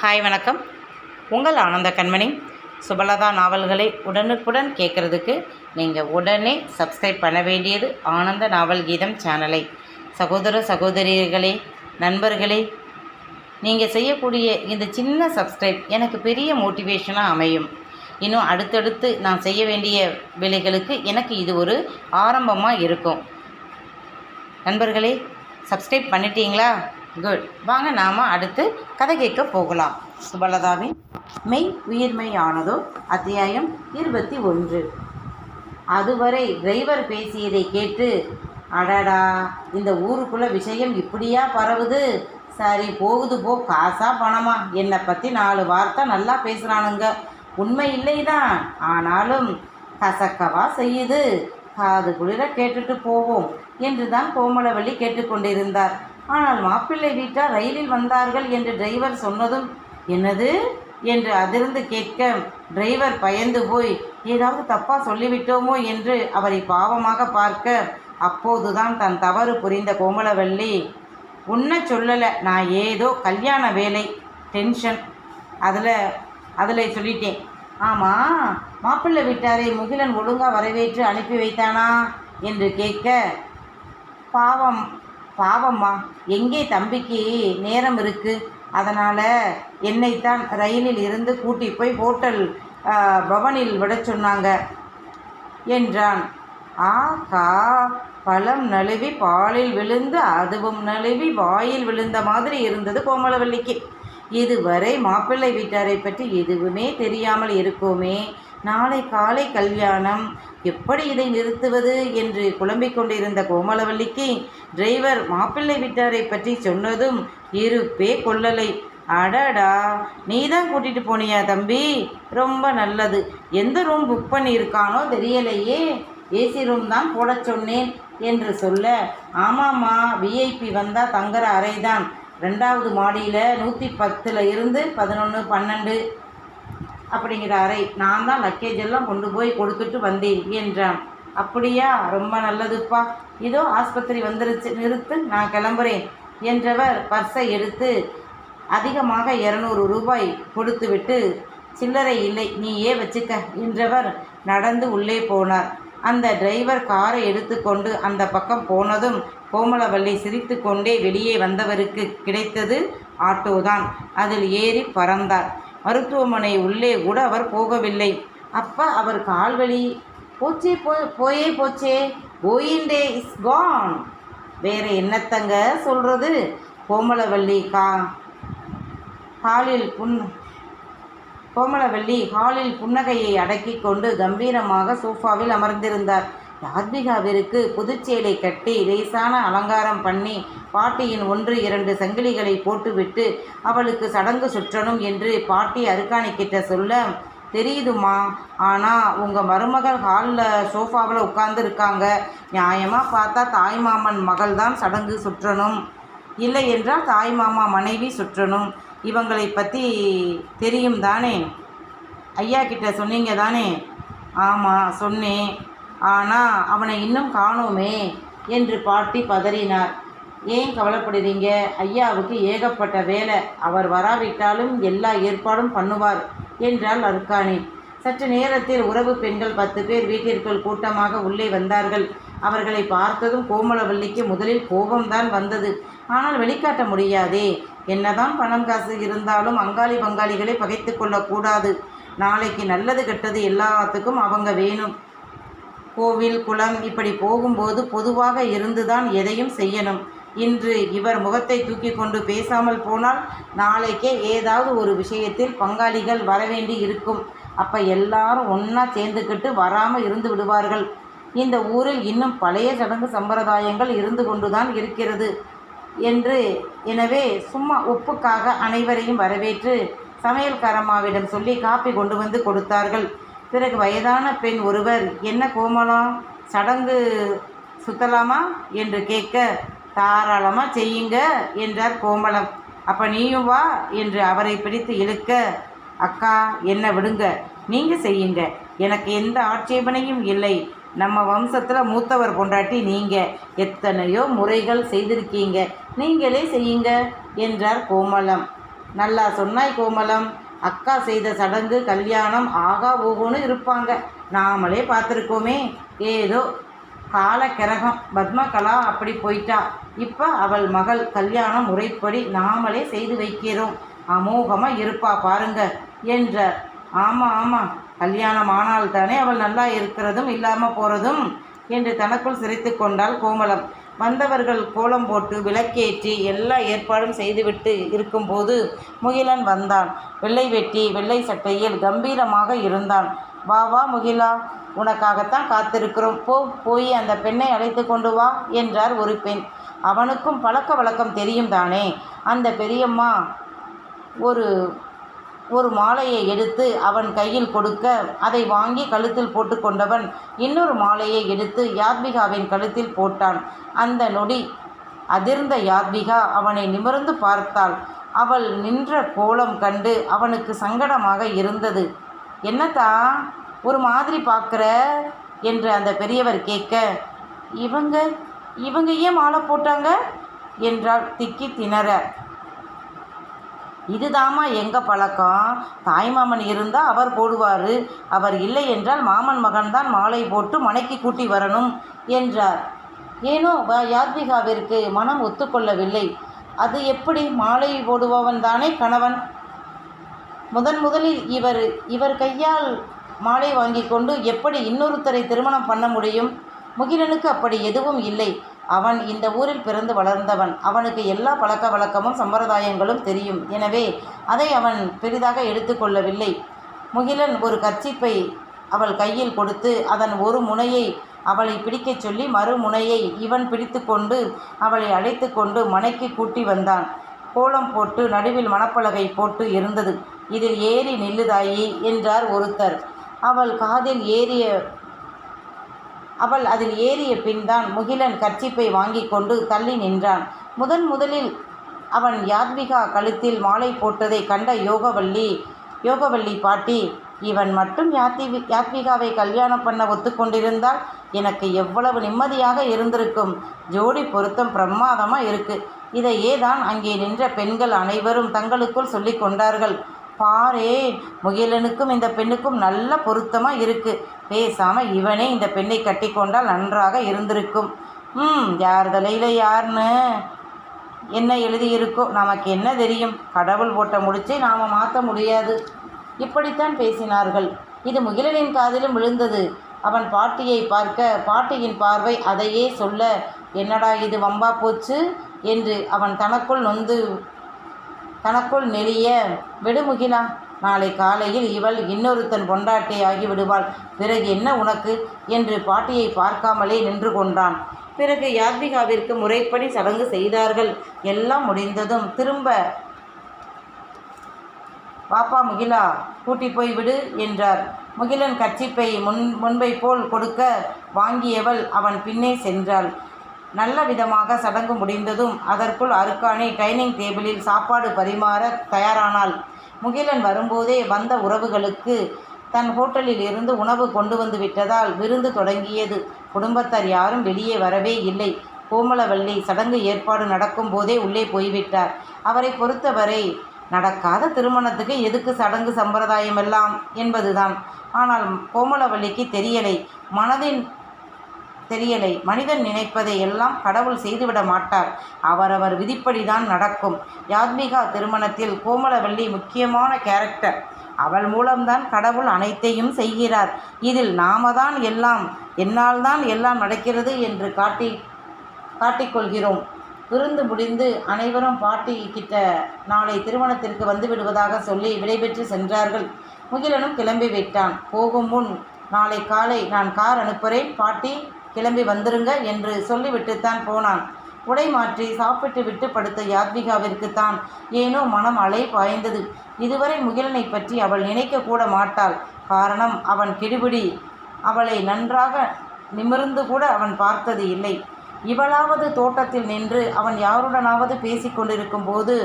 Hi வணக்கம். உங்கள் ஆனந்த கண்மணி. சுபலதா நாவல்களை உடனுக்குடன் கேட்குறதுக்கு நீங்கள் உடனே சப்ஸ்கிரைப் பண்ண வேண்டியது ஆனந்த நாவல் கீதம் சேனலை. சகோதர சகோதரிகளே நண்பர்களே நீங்கள் செய்யக்கூடிய இந்த சின்ன சப்ஸ்கிரைப் எனக்கு பெரிய மோட்டிவேஷனாக அமையும். இன்னும் அடுத்தடுத்து நான் செய்ய வேண்டிய வேலைகளுக்கு எனக்கு இது ஒரு ஆரம்பமாக இருக்கும். நண்பர்களே சப்ஸ்கிரைப் பண்ணிட்டீங்களா? குட் வாங்க நாம் அடுத்து கதை கேட்க போகலாம். சுபலதாவின் மெய் உயிர்மையானதோ? அத்தியாயம் இருபத்தி ஒன்று. அதுவரை டிரைவர் பேசியதை கேட்டு அடடா இந்த ஊருக்குள்ள விஷயம் இப்படியா பரவுது? சரி போகுது போ காசா பணமா? என்னை பற்றி நாலு வார்த்தை நல்லா பேசுகிறானுங்க உண்மை இல்லைதான். ஆனாலும் கசக்கவா செய்யுது? காது குளிர கேட்டுட்டு போவோம் என்று தான் கோமலவள்ளி கேட்டுக்கொண்டிருந்தார். ஆனால் மாப்பிள்ளை வீட்டார் ரயிலில் வந்தார்கள் என்று டிரைவர் சொன்னதும் என்னது? என்று அதிர்ந்து கேட்க டிரைவர் பயந்து போய் ஏதாவது தப்பாக சொல்லிவிட்டோமோ? என்று அவரை பாவமாக பார்க்க அப்போதுதான் தன் தவறு புரிந்த கோமலவள்ளி உன்னை சொல்லலை நான் ஏதோ கல்யாண வேலை டென்ஷன் அதில் அதில் சொல்லிட்டேன் ஆமாம் மாப்பிள்ளை வீட்டாரை முகிலன் ஒழுங்காக வரவேற்று அனுப்பி வைத்தானா? என்று கேட்க பாவம் பாவம்மா எங்கே தம்பிக்கு நேரம் இருக்குது அதனால் என்னைத்தான் ரயிலில் இருந்து கூட்டி போய் ஹோட்டல் பவனில் விட சொன்னாங்க என்றான். ஆகா பழம் நழுவி பாலில் விழுந்து அதுவும் நழுவி வாயில் விழுந்த மாதிரி இருந்தது கோமலவல்லிக்கு இதுவரை மாப்பிள்ளை வீட்டாரை பற்றி எதுவுமே தெரியாமல் இருக்கோமே நாளை காலை கல்யாணம். எப்படி இதை நிறுத்துவது என்று குழம்பிக் கொண்டிருந்த கோமலவல்லிக்கு டிரைவர் மாப்பிள்ளை வீட்டாரை பற்றி சொன்னதும் இருப்பே கொள்ளலை. அடடா நீ தான் கூட்டிகிட்டு போனியா தம்பி? ரொம்ப நல்லது. எந்த ரூம் புக் பண்ணியிருக்கானோ தெரியலையே. ஏசி ரூம் தான் போடச் சொன்னேன் என்று சொல்ல ஆமாம்மா விஐபி வந்தால் தங்குற அறை தான் ரெண்டாவது மாடியில் நூற்றி பத்தில் இருந்து பதினொன்று பன்னெண்டு. அப்படிங்கிற அறை. நான் தான் லக்கேஜ் எல்லாம் கொண்டு போய் கொடுத்துட்டு வந்தேன் என்றான். அப்படியா? ரொம்ப நல்லதுப்பா. இதோ ஆஸ்பத்திரி வந்துருச்சு. நிறுத்து நான் கிளம்புறேன் என்றவர் பர்ஸை எடுத்து அதிகமாக இரநூறு ரூபாய் கொடுத்துவிட்டு சில்லறை இல்லை நீயே வச்சுக்க என்றவர் நடந்து உள்ளே போனார். அந்த டிரைவர் காரை எடுத்துக்கொண்டு அந்த பக்கம் போனதும் கோமலவள்ளி சிரித்துக்கொண்டே வெளியே வந்தவருக்கு கிடைத்தது ஆட்டோதான். அதில் ஏறி பறந்தார். மருத்துவமனை உள்ளே கூட அவர் போகவில்லை. அப்போ அவர் கால்வலி போச்சே போ போயே போச்சே. கோயிண்டே இஸ் கான். வேறு என்னத்தங்க சொல்கிறது கோமலவள்ளி கா ஹாலில் புன் கோமலவள்ளி ஹாலில் புன்னகையை அடக்கிக் கொண்டு கம்பீரமாக சோஃபாவில் அமர்ந்திருந்தார். யாத்விகாவிற்கு புதுச்சேலை கட்டி லேசான அலங்காரம் பண்ணி பாட்டியின் ஒன்று இரண்டு சங்கிலிகளை போட்டுவிட்டு அவளுக்கு சடங்கு சுற்றணும் என்று பாட்டி அருக்காணிக்கிட்ட சொல்ல தெரியுதுமா ஆனால் உங்கள் மருமகள் ஹாலில் சோஃபாவில் உட்காந்துருக்காங்க நியாயமாக பார்த்தா தாய்மாமன் மகள் தான் சடங்கு சுற்றணும். இல்லை என்றால் தாய் மாமா மனைவி சுற்றணும். இவங்களை பற்றி தெரியும் தானே? ஐயா கிட்ட சொன்னீங்க தானே? ஆமாம் சொன்னேன். ஆனால் அவனை இன்னும் காணோமே என்று பாட்டி பதறினார். ஏன் கவலைப்படுறீங்க? ஐயாவுக்கு ஏகப்பட்ட வேலை. அவர் வராவிட்டாலும் எல்லா ஏற்பாடும் பண்ணுவார் என்றாள் அருக்காணி சற்று நேரத்தில் உறவு பெண்கள் பத்து பேர் வீட்டிற்குள் கூட்டமாக உள்ளே வந்தார்கள். அவர்களை பார்த்ததும் கோமலவல்லிக்கு முதலில் கோபம்தான் வந்தது. ஆனால் வெளிக்காட்ட முடியாதே. என்னதான் பணம் காசு இருந்தாலும் அங்காளி பங்காளிகளை பகைத்து கொள்ளக்கூடாது. நாளைக்கு நல்லது கெட்டது எல்லாத்துக்கும் அவங்க வேணும். கோவில் குளம் இப்படி போகும்போது பொதுவாக இருந்துதான் எதையும் செய்யணும். இன்று இவர் முகத்தை தூக்கி கொண்டு பேசாமல் போனால் நாளைக்கே ஏதாவது ஒரு விஷயத்தில் பங்காளிகள் வரவேண்டி இருக்கும். அப்போ எல்லாரும் ஒன்றா சேர்ந்துக்கிட்டு வராமல் இருந்து விடுவார்கள். இந்த ஊரில் இன்னும் பழைய சடங்கு சம்பிரதாயங்கள் இருந்து கொண்டுதான் இருக்கிறது என்று எனவே சும்மா உப்புக்காக அனைவரையும் வரவேற்று சமையல்காரம்மாவிடம் சொல்லி காப்பி கொண்டு வந்து கொடுத்தார்கள். பிறகு வயதான பெண் ஒருவர் என்ன கோமலம் சடங்கு சுத்தலாமா? என்று கேட்க தாராளமாக செய்யுங்க என்றார் கோமலம் அப்போ நீயும் வா என்று அவரை பிடித்து இழுக்க அக்கா என்ன விடுங்க நீங்கள் செய்யுங்க. எனக்கு எந்த ஆட்சேபனையும் இல்லை. நம்ம வம்சத்தில் மூத்தவர் கொண்டாட்டி நீங்கள் எத்தனையோ முறைகள் செய்திருக்கீங்க. நீங்களே செய்யுங்க என்றார் கோமலம் நல்லா சொன்னாய் கோமலம் அக்கா செய்த சடங்கு கல்யாணம் ஆகா ஓகோன்னு இருப்பாங்க. நாமளே பார்த்துருக்கோமே. ஏதோ காலக்கிரகம். பத்மகலா அப்படி போயிட்டா. இப்போ அவள் மகள் கல்யாணம் முறைப்படி நாமளே செய்து வைக்கிறோம். அமோகமாக இருப்பா பாருங்க என்ற. ஆமாம் ஆமாம் கல்யாணம் ஆனால் தானே அவள் நல்லா இருக்கிறதும் இல்லாமல் போகிறதும் என்று தனக்குள் சிரித்து கொண்டாள் கோமலம். வந்தவர்கள் கோலம் போட்டு விளக்கேற்றி எல்லா ஏற்பாடும் செய்துவிட்டு இருக்கும்போது முகிலன் வந்தான். வெள்ளை வெட்டி வெள்ளை சட்டையில் கம்பீரமாக இருந்தான். வா வா முகிலா உனக்காகத்தான் காத்திருக்கிறோம். போ போய் அந்த பெண்ணை அழைத்து கொண்டு வா என்றார் ஒரு பெண். அவனுக்கும் பழக்க வழக்கம் தெரியும் தானே? அந்த பெரியம்மா ஒரு ஒரு மாலையை எடுத்து அவன் கையில் கொடுக்க அதை வாங்கி கழுத்தில் போட்டுக்கொண்டவன் இன்னொரு மாலையை எடுத்து யாத்விகாவின் கழுத்தில் போட்டான். அந்த நொடி அதிர்ந்த யாத்விகா அவனை நிமிர்ந்து பார்த்தாள். அவள் நின்ற கோலம் கண்டு அவனுக்கு சங்கடமாக இருந்தது. என்னத்தா ஒரு மாதிரி பார்க்குற? என்று அந்த பெரியவர் கேட்க இவங்க இவங்க ஏன் மாலை போட்டாங்க? என்றாள் திக்கி திணற. இதுதாம்மா எங்கள் பழக்கம்? தாய்மாமன் இருந்தால் அவர் போடுவார். அவர் இல்லை என்றால் மாமன் மகன்தான் மாலை போட்டு மனைக்கு கூட்டி வரணும் என்றார். ஏனோ வ- யாத்விகாவிற்கு மனம் ஒத்துக்கொள்ளவில்லை. அது எப்படி? மாலை போடுபவன் தானே கணவன். முதன் முதலில் இவர் இவர் கையால் மாலை வாங்கி கொண்டு எப்படி இன்னொருத்தரை திருமணம் பண்ண முடியும்? முகிலனுக்கு அப்படி எதுவும் இல்லை. அவன் இந்த ஊரில் பிறந்து வளர்ந்தவன். அவனுக்கு எல்லா பழக்க வழக்கமும் சம்பிரதாயங்களும் தெரியும். எனவே அதை அவன் பெரிதாக எடுத்துக்கொள்ளவில்லை முகிலன் ஒரு கர்ச்சிப்பை அவள் கையில் கொடுத்து அதன் ஒரு முனையை அவளை பிடிக்கச் சொல்லி மறுமுனையை இவன் பிடித்து கொண்டு அவளை அழைத்து கொண்டு மனைக்கு கூட்டி வந்தான். கோலம் போட்டு நடுவில் மணப்பலகை போட்டு இருந்தது. இதில் ஏறி நில்லுதாயி என்றார் ஒருத்தர். அவள் காதில் ஏறிய அவள் அதில் ஏறிய பின்தான் முகிலன் கர்ச்சிப்பை வாங்கி கொண்டு தள்ளி நின்றான். முதன் முதலில் அவன் யாத்விகா கழுத்தில் மாலை போட்டதை கண்ட யோகவல்லி யோகவல்லி பாட்டி இவன் மட்டும் யாத்தி யாத்விகாவை கல்யாணம் பண்ண ஒத்துக்கொண்டிருந்தால் எனக்கு எவ்வளவு நிம்மதியாக இருந்திருக்கும். ஜோடி பொருத்தம் பிரமாதமாக இருக்கு. இதையே தான் அங்கே நின்ற பெண்கள் அனைவரும் தங்களுக்குள் சொல்லிக் கொண்டார்கள். பாரே முகிலனுக்கும் இந்த பெண்ணுக்கும் நல்ல பொருத்தமாக இருக்குது பேசாமல் இவனே இந்த பெண்ணை கட்டிக்கொண்டால் நன்றாக இருந்திருக்கும். ம் யார் தலையில் யாருன்னு என்ன எழுதியிருக்கோ நமக்கு என்ன தெரியும்? கடவுள் போட்ட முடிச்சை நாம் மாற்ற முடியாது. இப்படித்தான் பேசினார்கள். இது முகிலனின் காதிலும் விழுந்தது. அவன் பாட்டியை பார்க்க பாட்டியின் பார்வை அதையே சொல்ல என்னடா இது வம்பா போச்சு? என்று அவன் தனக்குள் நொந்து தனக்குள் நெளிய விடுமுகிலா நாளை காலையில் இவள் இன்னொருத்தன் பொண்டாட்டி ஆகி விடுவாள். பிறகு என்ன உனக்கு? என்று பாட்டியை பார்க்காமலே நின்று கொண்டான். பிறகு யாத்விகாவிற்கு முறைப்படி சடங்கு செய்தார்கள். எல்லாம் முடிந்ததும் திரும்ப பாப்பா முகிலா கூட்டி போய் விடு என்றார். முகிலன் கச்சிப்பை முன் முன்பை போல் கொடுக்க வாங்கியவள் அவன் பின்னே சென்றாள். நல்ல விதமாக சடங்கு முடிந்ததும் அதற்குள் அருக்காணி டைனிங் டேபிளில் சாப்பாடு பரிமாற தயாரானாள். முகிலன் வரும்போதே வந்த உறவுகளுக்கு தன் ஹோட்டலில் இருந்து உணவு கொண்டு வந்து விட்டதால் விருந்து தொடங்கியது. குடும்பத்தார் யாரும் வெளியே வரவே இல்லை. கோமலவல்லி சடங்கு ஏற்பாடு நடக்கும் போதே உள்ளே போய்விட்டார். அவரை பொறுத்தவரை நடக்காத திருமணத்துக்கு எதுக்கு சடங்கு சம்பிரதாயம் எல்லாம் என்பதுதான். ஆனால் கோமலவல்லிக்கு தெரியலை. மனதின் தெரியலை. மனிதன் நினைப்பதை எல்லாம் கடவுள் செய்துவிட மாட்டார். அவரவர் விதிப்படிதான் நடக்கும். யாத்மிகா திருமணத்தில் கோமலவல்லி முக்கியமான கேரக்டர் அவள் மூலம்தான் கடவுள் அனைத்தையும் செய்கிறார். இதில் நாம தான் எல்லாம் என்னால் தான் எல்லாம் நடக்கிறது என்று காட்டி காட்டிக்கொள்கிறோம். விருந்து முடிந்து அனைவரும் பாட்டி கிட்ட நாளை திருமணத்திற்கு வந்து விடுவதாக சொல்லி விடைபெற்று சென்றார்கள். முகிலனும் கிளம்பி விட்டான். போகும் முன் நாளை காலை நான் கார் அனுப்புகிறேன் பாட்டி கிளம்பி வந்துருங்க என்று சொல்லிவிட்டுத்தான் போனான். உடை மாற்றி சாப்பிட்டு விட்டு படுத்த யாத்விகாவிற்கு தான் ஏனோ மனம் அலை பாய்ந்தது. இதுவரை முகிலனை பற்றி அவள் நினைக்க கூட மாட்டாள். காரணம் அவன் கெடுபிடி. அவளை நன்றாக நிமிர்ந்து கூட அவன் பார்த்தது இல்லை. இவளாவது தோட்டத்தில் நின்று அவன் யாருடனாவது பேசிக் கொண்டிருக்கும் போது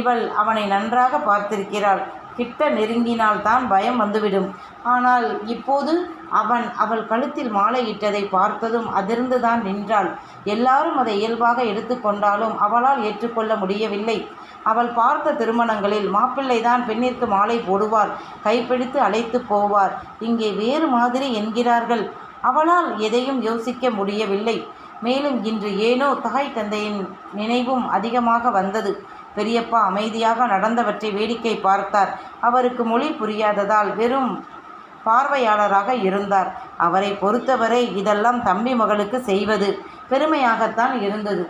இவள் அவனை நன்றாக பார்த்திருக்கிறாள். கிட்ட நெருங்கினால் தான் பயம் வந்துவிடும். ஆனால் இப்போது அவன் அவள் கழுத்தில் மாலையிட்டதை பார்த்ததும் அதிர்ந்துதான் நின்றாள். எல்லாரும் அதை இயல்பாக எடுத்துக்கொண்டாலும் அவளால் ஏற்றுக்கொள்ள முடியவில்லை. அவள் பார்த்த திருமணங்களில் மாப்பிள்ளைதான் பெண்ணிற்கு மாலை போடுவார் கைப்பிடித்து அழைத்து போவார். இங்கே வேறு மாதிரி என்கிறார்கள். அவளால் எதையும் யோசிக்க முடியவில்லை. மேலும் இன்று ஏனோ தாய் தந்தையின் நினைவும் அதிகமாக வந்தது. பெரியப்பா அமைதியாக நடந்தவற்றை வேடிக்கை பார்த்தார். அவருக்கு மொழி புரியாததால் வெறும் பார்வையாளராக இருந்தார். அவரை பொறுத்தவரை இதெல்லாம் தம்பி மகளுக்கு செய்வது பெருமையாகத்தான் இருந்தது.